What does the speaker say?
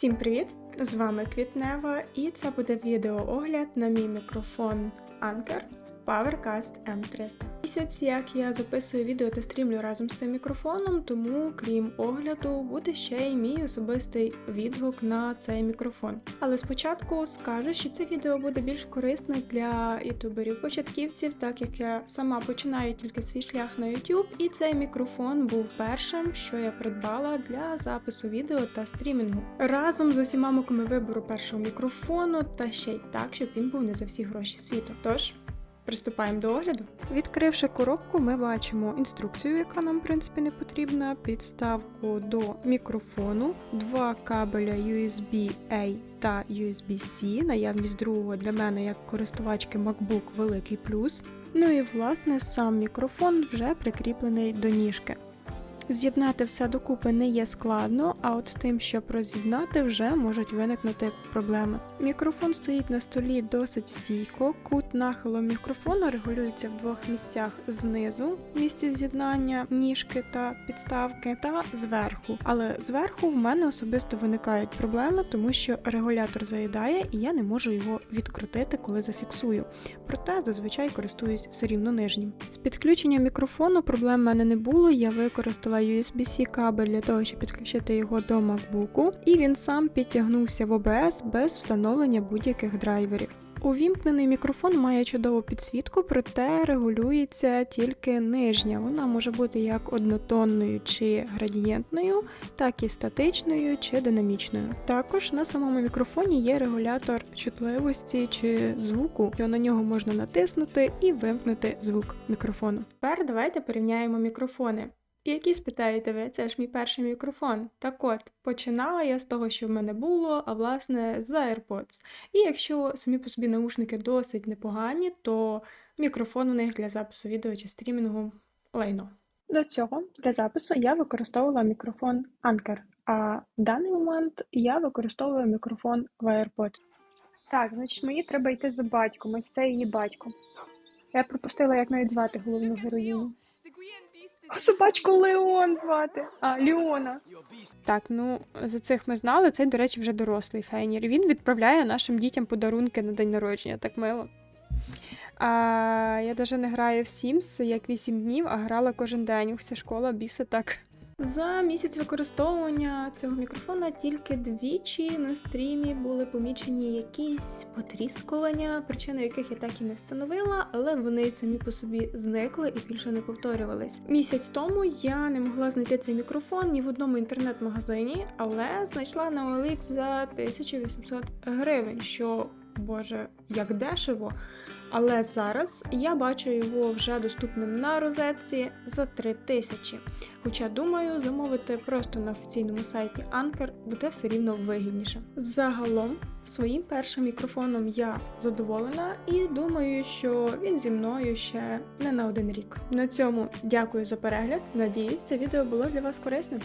Всім привіт! З вами Квітнева, і це буде відеоогляд на мій мікрофон Anker PowerCast M300. Місяць, як я записую відео та стрімлю разом з цим мікрофоном, тому крім огляду, буде ще й мій особистий відгук на цей мікрофон. Але спочатку скажу, що це відео буде більш корисне для ютуберів-початківців, так як я сама починаю тільки свій шлях на YouTube, і цей мікрофон був першим, що я придбала для запису відео та стрімінгу. Разом з усіма муками вибору першого мікрофону, та ще й так, щоб він був не за всі гроші світу. Тож. Приступаємо до огляду. Відкривши коробку, ми бачимо інструкцію, яка нам в принципі не потрібна, підставку до мікрофону, два кабеля USB-A та USB-C, наявність другого для мене як користувачки MacBook великий плюс. Ну і власне сам мікрофон вже прикріплений до ніжки. З'єднати все докупи не є складно, а от з тим, щоб роз'єднати, вже можуть виникнути проблеми. Мікрофон стоїть на столі досить стійко, кут нахилу мікрофону регулюється в двох місцях знизу, місці з'єднання ніжки та підставки, та зверху. Але зверху в мене особисто виникають проблеми, тому що регулятор заїдає і я не можу його відкрутити, коли зафіксую. Проте зазвичай користуюсь все рівно нижнім. З підключенням мікрофону проблем в мене не було. Я використала USB-C кабель для того, щоб підключити його до MacBook, і він сам підтягнувся в OBS без встановлення будь-яких драйверів. Увімкнений мікрофон має чудову підсвітку, проте регулюється тільки нижня. Вона може бути як однотонною чи градієнтною, так і статичною чи динамічною. Також на самому мікрофоні є регулятор чутливості чи звуку, на нього можна натиснути і вимкнути звук мікрофону. Тепер давайте порівняємо мікрофони. Які спитаєте ви, це ж мій перший мікрофон. Так от, починала я з того, що в мене було, а власне з AirPods. І якщо самі по собі наушники досить непогані, то мікрофон у них для запису відео чи стрімінгу лайно. До цього для запису я використовувала мікрофон Anker, а в даний момент я використовую мікрофон в AirPods. Так, значить, мені треба йти за батьком, ось це її батько. Я пропустила, як навіть звати головну героїню. Собачку Леон звати. А, Леона. Так, ну за цих ми знали. Цей, до речі, вже дорослий фейнір. Він відправляє нашим дітям подарунки на день народження, так мило. А, Я навіть не граю в Sims як 8 днів, а грала кожен день. Вся школа біса так. За місяць використовування цього мікрофона тільки двічі на стрімі були помічені якісь потріскування, причини яких я так і не встановила, але вони самі по собі зникли і більше не повторювались. Місяць тому я не могла знайти цей мікрофон ні в одному інтернет-магазині, але знайшла на OLX за 1800 гривень, що Боже, як дешево. Але зараз я бачу його вже доступним на розетці за 3000. Хоча, думаю, замовити просто на офіційному сайті Anker буде все рівно вигідніше. Загалом, своїм першим мікрофоном я задоволена і думаю, що він зі мною ще не на один рік. На цьому дякую за перегляд. Надіюсь, це відео було для вас корисним.